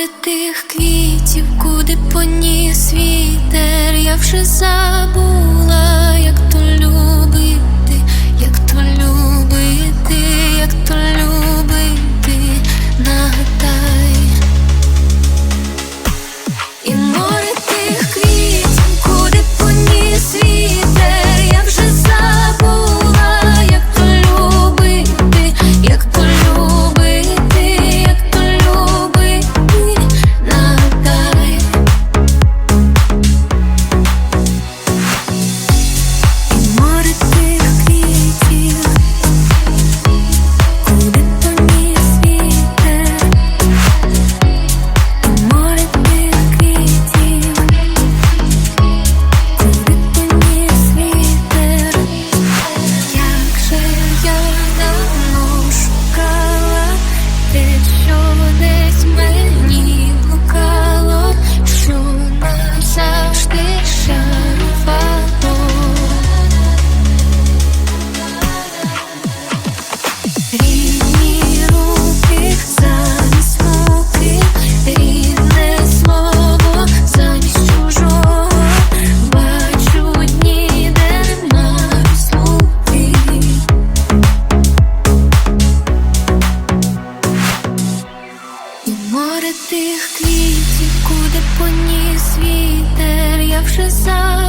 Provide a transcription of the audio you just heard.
Серед тих квітів, куди поніс вітер, я вже за. Серед тих квітів, куди поніс вітер, я вже сам.